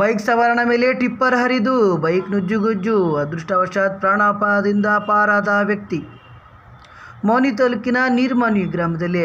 Bike ಸವಾರನ ಮೇಲೆ tipper ಹರಿದು, bike ನುಜ್ಜುಗುಜ್ಜು, ಅದೃಷ್ಟವಶಾತ್ ಪ್ರಾಣಾಪಾಯದಿಂದ ಪಾರಾದ ವ್ಯಕ್ತಿ. ಮೌನಿ ತಾಲೂಕಿನ ನೀರ್ಮಾನ್ವಿ ಗ್ರಾಮದಲ್ಲಿ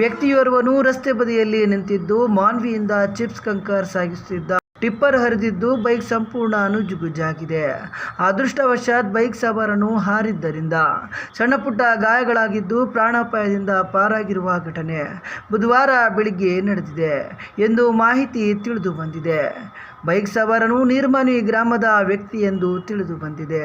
ವ್ಯಕ್ತಿಯೋರ್ವನು ರಸ್ತೆ ಬದಿಯಲ್ಲಿ ನಿಂತಿದ್ದು, ಮಾನ್ವಿಯಿಂದ ಚಿಪ್ಸ್ ಕಂಕರ್ ಸಾಗಿಸುತ್ತಿದ್ದ. ಟಿಪ್ಪರ್ ಹರಿದಿದ್ದು, ಬೈಕ್ ಸಂಪೂರ್ಣ ನುಜ್ಜುಗುಜ್ಜಾಗಿದೆ. ಅದೃಷ್ಟವಶಾತ್ ಬೈಕ್ ಸವಾರನು ಹಾರಿದ್ದರಿಂದ, ಸಣ್ಣ ಪುಟ್ಟ ಗಾಯಗಳಾಗಿದ್ದು ಪ್ರಾಣಾಪಾಯದಿಂದ ಪಾರಾಗಿರುವ ಘಟನೆ ಬುಧವಾರ ಬೆಳಿಗ್ಗೆ ನಡೆದಿದೆ ಎಂದು ಮಾಹಿತಿ ತಿಳಿದು ಬಂದಿದೆ. ಬೈಕ್ ಸವಾರನು ನಿರ್ಮನಿ ಗ್ರಾಮದ ವ್ಯಕ್ತಿ ಎಂದು ತಿಳಿದು ಬಂದಿದೆ